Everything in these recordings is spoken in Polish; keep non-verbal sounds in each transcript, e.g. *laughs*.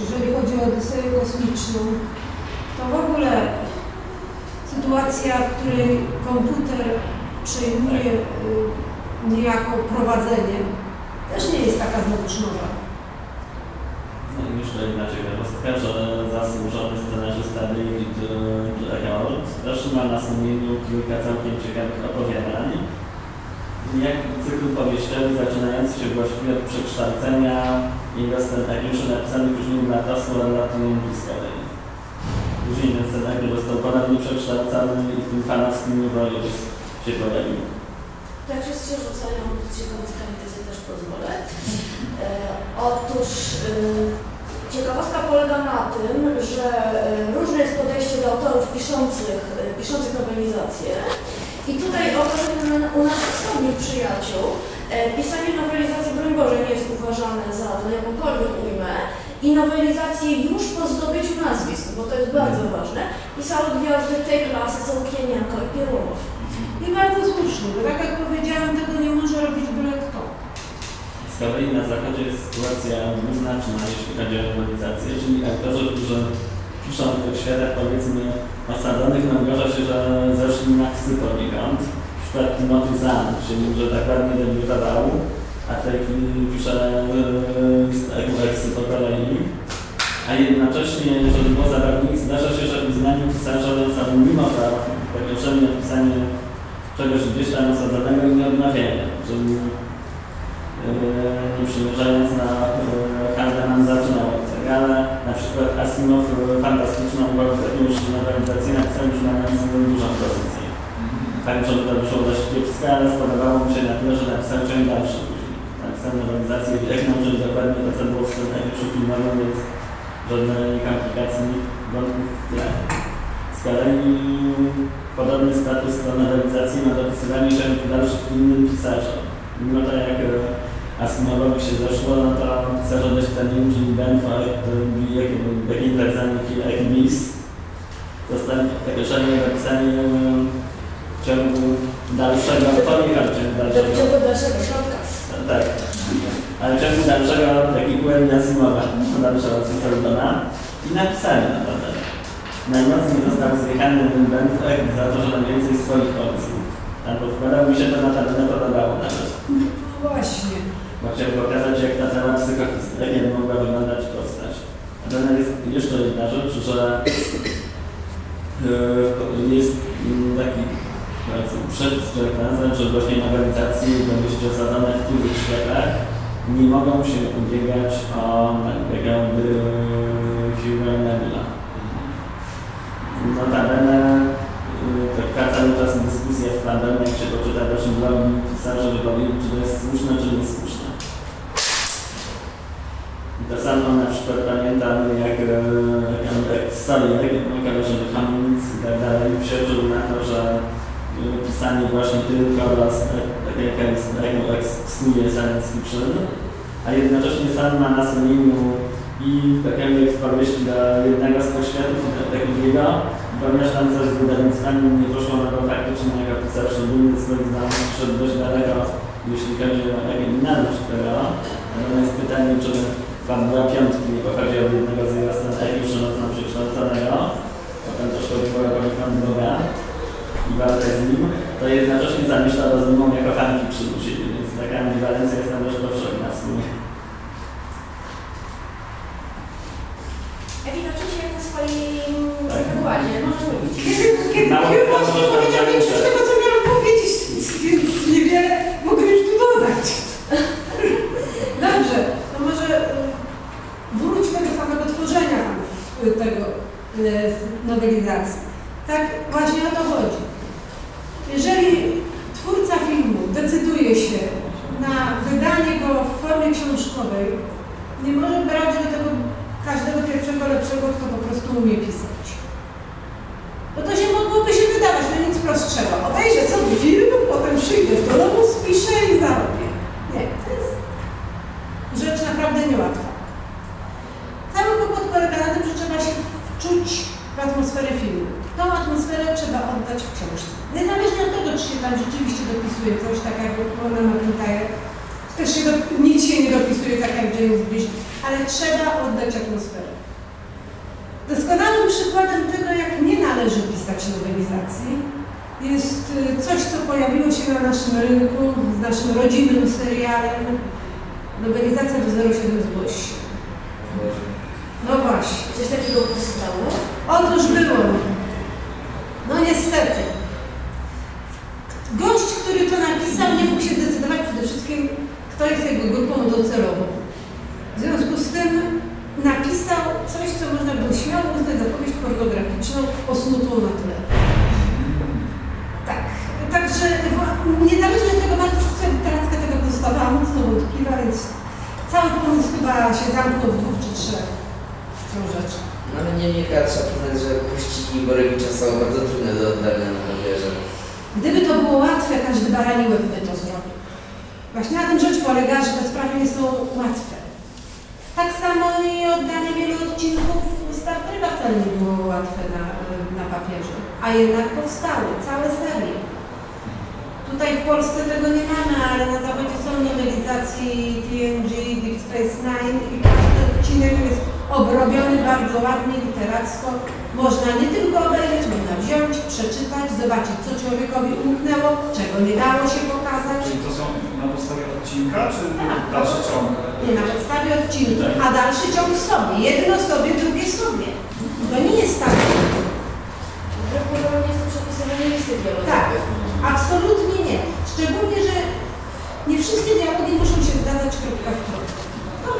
jeżeli chodzi o Odyseję kosmiczną, to w ogóle sytuacja, w której komputer przejmuje y, niejako prowadzenie, też nie jest taka znowuż nowa. No myślę inaczej ciekawostka, że zasłużony scenarzysta David Gerald też ma na sumieniu kilka całkiem ciekawych opowiadań. Jak cykl powieściowy zaczynający się właściwie od przekształcenia i scenariuszy napisanych już nie na to relatują bliskowej. Później ten scenariusz został ponownie przekształcony i w tym fanowskim niewoli się pojawił. Tak wszyscy się rzucają ciekawostkami, to sobie też pozwolę. E, otóż e, ciekawostka polega na tym, że e, różne jest podejście do autorów piszących, e, piszących nowelizacje. I tutaj okazujemy u naszych wschodnich przyjaciół e, pisanie nowelizacji, broń Boże, nie jest uważane za, jakąkolwiek ujmę. I nowelizacje już po zdobyciu nazwisk, bo to jest bardzo ważne, pisały gwiazdy tej klasy co Łukienienko i Pierunow. I bardzo słusznie, bo tak jak powiedziałam, tego nie może robić byle kto. Z kolei na zachodzie jest sytuacja dwuznaczna, jeśli chodzi o nowelizację, czyli autorzy, którzy piszą w tych światach powiedzmy osadzonych, no zdarza się, że zeszli na psy poniekąd. W Timothy Zahn się że tak ładnie debiutował, a w chwili pisze eksy po kolei. A jednocześnie, jeżeli było zabawnik, zdarza się, że uznaniu pisarza są mimo to takie uprzednie pisanie czegoś gdzieś tam osadzonego i nie odnawiania. Czyli nie przymierzając na każde nam zaczynał od tego, ale na przykład Asimov fantastyczną nowelizację napisał już mając dużą pozycję. Tak, żeby to wyszło dość kiepsko, ale spodobało mi się na tyle, że napisał ciąg dalszy później. Napisał nowelizację, jak nauczyć dokładnie to, co było w scenariuszu filmowym, więc żadnej komplikacji wątków w tle. Z kolei podobny status to nowelizacji ma dopisywanie się w dalszych innym pisarzom. Mimo to jak Asimowowi się zeszło, no to pisarze dość cenili, czyli Benford, Becky Tarzaniki, Ekmis. Dostali takie szalenie napisanie w ciągu dalszego, poniekąd w ciągu dalszego. W ciągu dalszego środka. Tak. Ale w ciągu dalszego taki błędny Asimowa, *laughs* dalszego Cicerdona i napisali naprawdę. Najmocniej został zjechany ten Benford za to, że najwięcej swoich pomysłów. Tam podkładał mi się to na tabelę podobało nawet. No właśnie. Chciałem pokazać, jak ta cała psychohistoria mogła wyglądać i powstać. Natomiast jest jeszcze jedna rzecz, że yy, jest taki bardzo przepis, który nazywa, że właśnie nowelizacje będą osadzone w których światach nie mogą się ubiegać o jakby Hugh'a Neville'a. Notabene trwa cały czas dyskusja w fandomie, jak się poczyta waszym blogi pisarzy, że powiedzieć, czy to jest słuszne, czy niesłuszne. To samo na przykład pamiętam, jak, jak Stolier, kamerze Hamilc i tak dalej, przeżył na to, że pisanie właśnie tylko tak jak ekspluje science fiction, a jednocześnie sam ma na sumieniu i takiego powieści do jednego z poświatów i takiego drugiego, ponieważ tam coś z wydawnictwami nie poszło, no bo faktycznie jako pisarz szczególny swoich znajomych szedł dość daleko, jeśli chodzi o oryginalność tego. Natomiast pytanie, czy fabuła piątki nie pochodzi od jednego z jego scenariuszy mocno przekształconego, potem też chodziło o Pan Boga i walkę z nim, to jednocześnie zamieszczał z nim jako u siebie, więc taka ambiwalencja jest tam dość powszechna w sumie. Ewi, oczywiście jak na swoim wykładzie, możesz mówić. Kiedy Mało kto może powiedzieć. większość tego, co miałam powiedzieć, więc niewiele mogę już tu dodać. Dobrze, to może y, wróćmy do samego tworzenia y, tego y, nowelizacji. Tak właśnie o to chodzi. Jeżeli twórca filmu decyduje się na wydanie go w formie książkowej, nie może brać do tego każdego pierwszego lepszego, kto po prostu umie pisać. Bo to się mogłoby się wydawać, że nic prostszego. Obejrzę sobie film, potem przyjdę do domu, spiszę i zarobię. Nie, to jest rzecz naprawdę niełatwa. Cały kłopot polega na tym, że trzeba się wczuć w atmosferę filmu. Tą atmosferę trzeba oddać w książce. Niezależnie od tego, czy się tam rzeczywiście dopisuje coś, tak jak Paula McIntyre, też się do, nic się nie dopisuje tak jak James Blish, ale trzeba oddać atmosferę. Doskonałym przykładem tego, jak nie należy pisać nowelizacji, jest y, coś, co pojawiło się na naszym rynku z naszym rodzimym serialem Nowelizacja do 07 zgłoś się. No właśnie. Coś takiego powstało? Otóż było. No niestety. Gość, który to napisał, nie mógł się zdecydować przede wszystkim, kto jest jego grupą docelową. W związku z tym napisał coś, co można było śmiało uznać za powieść pornograficzną osnutą na tle. Tak. Także wa- niezależnie od tego wartość literacka tego pozostawała mocno wątpliwa, więc cały pomysł chyba się zamknął w dwóch czy trzech książeczkach. No ale niemniej chyba trzeba przyznać, że puściki Borewicza są bardzo trudne do oddania na papierze. Gdyby to było łatwe, każdy barani łeb by to zrobił. Właśnie na tym rzecz polega, że te sprawy nie są łatwe. Tak samo i oddanie wielu odcinków Star Treka wcale nie było łatwe na, na papierze. A jednak powstały całe serie. Tutaj w Polsce tego nie mamy, ale na zachodzie są nowelizacji TNG, Deep Space Nine i każdy odcinek jest obrobiony bardzo ładnie, literacko. Można nie tylko obejrzeć, można wziąć, przeczytać, zobaczyć, co człowiekowi umknęło, czego nie dało się pokazać. Czyli to są na podstawie odcinka, czy Tak. dalszy ciąg? Nie na podstawie odcinka, a dalszy ciąg sobie. Jedno sobie, drugie sobie. To nie jest tak. Jest to przepisywanie listy. Tak, absolutnie nie. Szczególnie, że nie wszystkie dialogi muszą się zgadzać kropka w kropkę.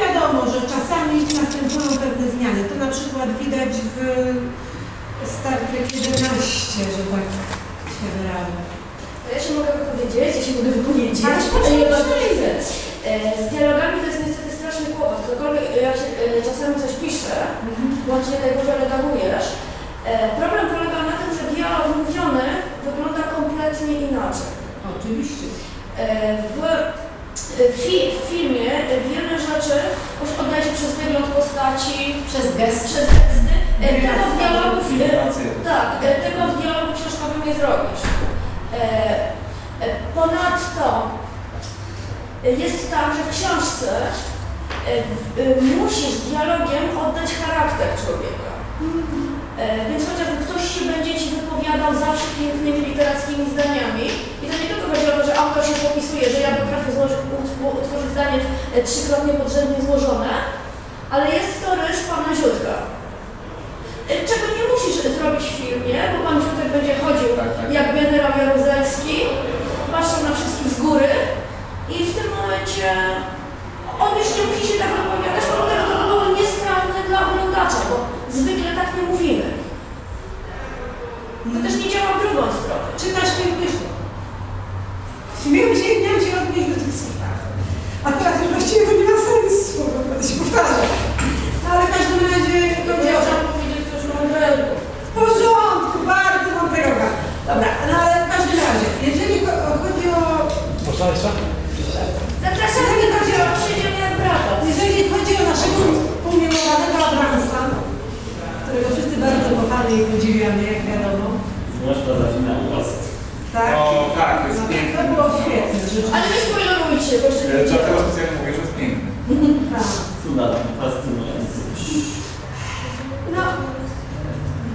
Wiadomo, że czasami następują pewne zmiany. To na przykład widać w Star Trek 11, że tak się wyrażę. To ja się mogę wypowiedzieć, ja się mogę wypowiedzieć. Ale Ja proszę. E, Z dialogami to jest niestety straszny kłopot. Cokolwiek jak się e, czasami coś pisze, bądź nie daj Boże redagujesz, e, problem polega na tym, że dialog mówiony wygląda kompletnie inaczej. Oczywiście. E, W, w, fi- w filmie wiele rzeczy już oddaje się przez wygląd postaci, Przez gest. przez gesty. E, Tego w dialogu, e, tak, e, tego w dialogu książkowym nie zrobisz. E, e, Ponadto e, jest tak, że w książce e, e, musisz dialogiem oddać charakter człowieka. E, Więc chociażby ktoś się będzie Ci wypowiadał zawsze pięknymi literackimi zdaniami i to nie tylko chodzi o to, że autor się popisuje, że ja złożyć, utw- utworzyć zdanie e, trzykrotnie podrzędnie złożone, ale jest to rys Pana Ziutka. E, Czego nie musisz zrobić w filmie, bo Pan Ziutek będzie chodził Tak, tak. jak generał Jaruzelski, patrzył na wszystkich z góry i w tym momencie on już nie musi się tak wypowiadać, bo to by było niestrawne dla oglądacza, bo zwykle tak nie mówimy. To też nie działa w drugą stronę. Czytasz film myślę. Śmieją się, nie się odnieść do tych spraw. A teraz już właściwie to nie ma sensu, bo będę się powtarzać. No ale w każdym razie chodzi o to, Chciałam powiedzieć coś mądrego. w porządku, bardzo mądrego. Dobra, no ale w każdym razie, jeżeli cho- chodzi o, Można jeszcze? Zapraszamy do kościoła, przyjdziemy jak brata. jeżeli chodzi o naszego umiłowanego Abramsa, którego wszyscy bardzo kochamy i podziwiamy, jak wiadomo, Zwłaszcza za finał tak? O, tak, jest No, piękne. to było świetne, rzeczywiście. Ale nie spoilerujcie, bo jeszcze E, nie Dlatego widziałam. specjalnie mówię, że jest piękny. *laughs* Tak. Cudowny, fascynujący. No,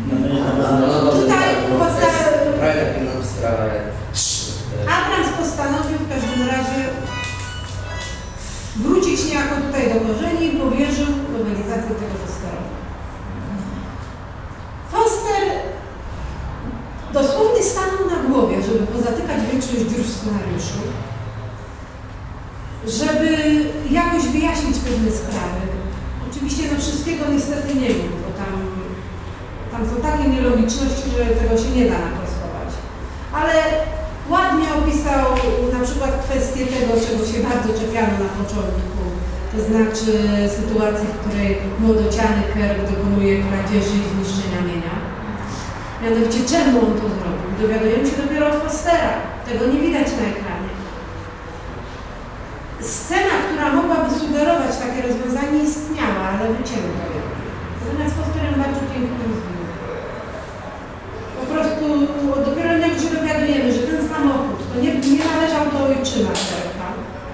No, no, No, Tutaj to jest posta- prawie tak inną sprawę. Abrams postanowił w każdym razie wrócić niejako tutaj do korzeni i powierzył nowelizację tego Fosterowi. Foster dosłownie stanął żeby pozatykać większość dziur w scenariuszu, żeby jakoś wyjaśnić pewne sprawy. Oczywiście no wszystkiego niestety nie mógł, bo tam, tam są takie nielogiczności, że tego się nie da naprostować. Ale ładnie opisał na przykład kwestię tego, czego się bardzo czepiano na początku. To znaczy sytuacji, w której młodociany Kirk dokonuje kradzieży i zniszczenia mienia. Mianowicie czemu on to zrobił? Dowiadujemy się dopiero od Fostera. Tego nie widać na ekranie. Scena, która mogłaby sugerować takie rozwiązanie istniała, ale wycięto ją. Natomiast Foster ją bardzo pięknie rozwinął. Po prostu dopiero jak się dowiadujemy, że ten samochód to nie, nie należał do ojczyma Kirka,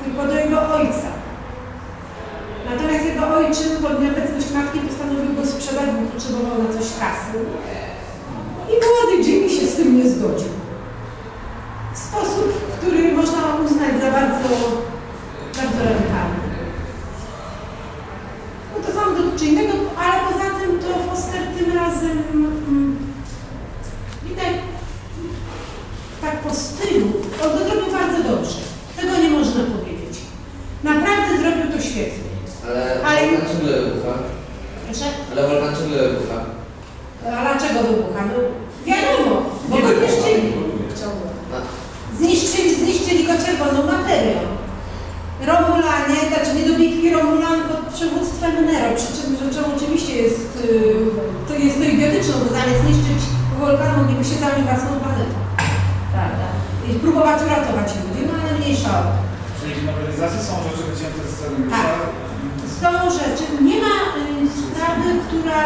tylko do jego ojczym pod nieobecność matki postanowił go sprzedać, bo potrzebował na coś kasy. I młody Jimmy się z tym nie zgodził. W sposób, który można uznać za bardzo, bardzo radykalny. No to sam dotyczy innego, ale poza tym to Foster tym razem mm, widać tak po stylu, on to zrobił bardzo dobrze. Tego nie można powiedzieć. Naprawdę zrobił to świetnie. Ale, Ale- wulkan ciągle wybucha. Proszę? Ale wulkan ciągle wybucha. A dlaczego wybucha? No wiadomo, bo Nie go wybucha, zniszczyli. Ciągle. Zniszczyli, zniszczyli go czerwoną materią. Romulanie, znaczy niedobitki Romulan pod przywództwem Nero, przy czym rzeczą oczywiście jest, yy, to jest to idiotyczne, bo zamiast niszczyć wulkan mogliby się zająć własną planetą. Prawda? I próbować uratować ludzi, to. Czyli w nowelizacji są rzeczy wycięte z scenariusza. Tak. Są rzeczy, nie ma y, sprawy, która,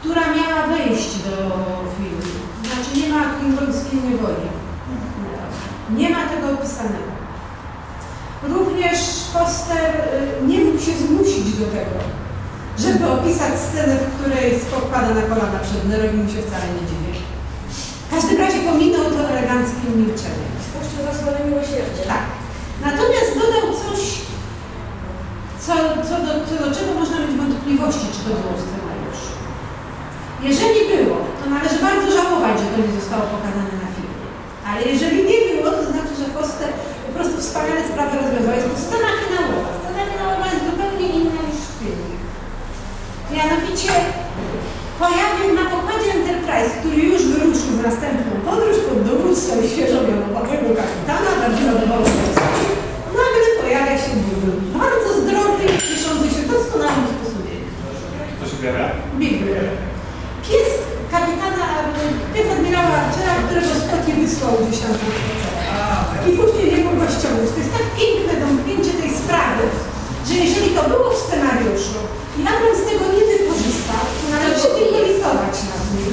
która miała wejść do filmu. Znaczy nie ma klingońskiej niewoli. Nie ma tego opisanego. Również Foster y, nie mógł się zmusić do tego, żeby opisać scenę, w której pada na kolana przed mu się wcale nie dziwię. W każdym razie pominął to eleganckim milczeniem. Spuścił za swoje miłosierdzie. Tak. Natomiast dodał coś, co, co, do, co do czego można mieć wątpliwości, czy to było w scenariuszu. Jeżeli było, to należy bardzo żałować, że to nie zostało pokazane na filmie. Ale jeżeli nie było, to znaczy, że Foster po prostu wspaniale sprawę rozwiązał. Jest to scena finałowa. Scena finałowa jest zupełnie inna niż w filmie. Mianowicie pojawił na pokładzie Enterprise, który już wyruszył w następną podróż pod dowództwem świeżo mianowego kapitana, bardzo zadowolony. Nagle pojawia się Google. Bardzo zdrowy, cieszący się doskonałym sposobem. To się pojawia? Big Bear. Pies kapitana, pies admirała Archera, którego Na spacer. I później nie mógł go ściągnąć. To jest tak piękne domknięcie tej sprawy, że jeżeli to było w scenariuszu i Abrams tego nie wykorzystał, to należy się tylko listować nad nim.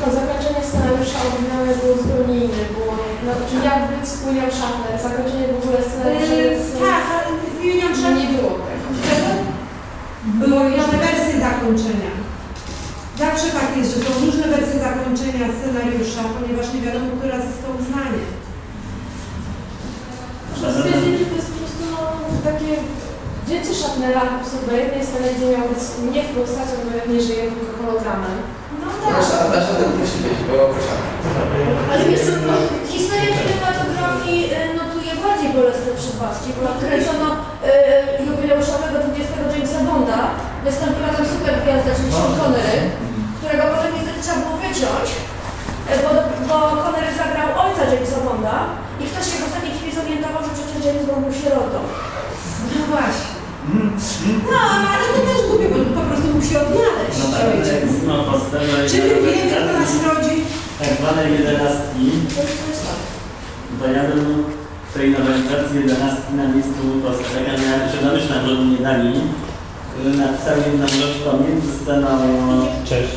To zakończenie scenariusza oryginalne było zupełnie inne. Było, no, czyli jak być z William Shatner, zakończenie w ogóle scenariusza Yy, tak, ale z William Shatner nie było tego. Były różne wersje zakończenia. Zawsze tak jest, że są różne wersje zakończenia scenariusza, ponieważ nie wiadomo, która zyska uznanie. Muszę stwierdzić, że to jest po prostu no, takie wzięcie Shatnera po prostu do jednej sceny, gdzie miał być nie w postacią, bo nie żyje, tylko hologramem. No Nasza, tak. nasza ten musi być, bo proszę. Ale wiesz co, no, historia kinematografii y, notuje bardziej bolesne przypadki, bo kręcono y, jubileuszowego 20 Jamesa Bonda, wystąpiła tam super gwiazda, czyli Sean Connery, którego potem niestety trzeba było wyciąć, y, bo, bo Connery zagrał ojca Jamesa Bonda i ktoś się w ostatniej chwili zorientował, że przecież James Bond był sierotą. No właśnie. No, ale to też głupie, bo po prostu musi odnaleźć No tak, ojciec. no Czy my wiemy, kto nas rodzi? tak zwanej jedenastki, To jest to jest tak. bo ja bym w tej nowelizacji jedenastki na miejscu Fostera miałem się domyślam, że by nie dali. Napisał jedną rzecz pomiędzy sceną Cześć.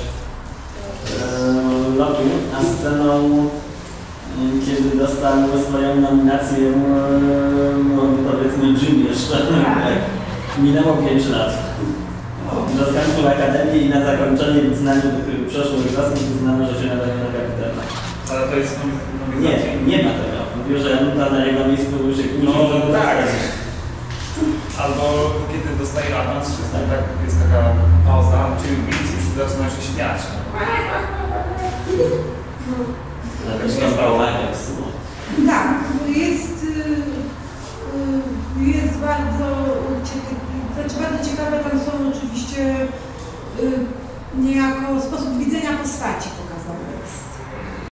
Lotu, a sceną y, kiedy dostał swoją nominację e, no, powiedzmy Jim jeszcze. Tak. *laughs* Minęło 5 lat. Zaskończył akademię i na zakończenie w uznaniu przeszłych czasów uznano, że się nadaje na kapitana. Ale to jest Nie, nowelizacja. nie ma tego. Mówił, że Januta na jego miejscu się No, nie tak. Albo kiedy dostaje awans, czy jest, tak, jest taka pauza, two weeks i wszyscy zaczynają się śmiać. *laughs* Nie zbałwanie w sumie. Tak, jest, y, y, jest bardzo znaczy bardzo ciekawe tam są oczywiście y, niejako sposób widzenia postaci po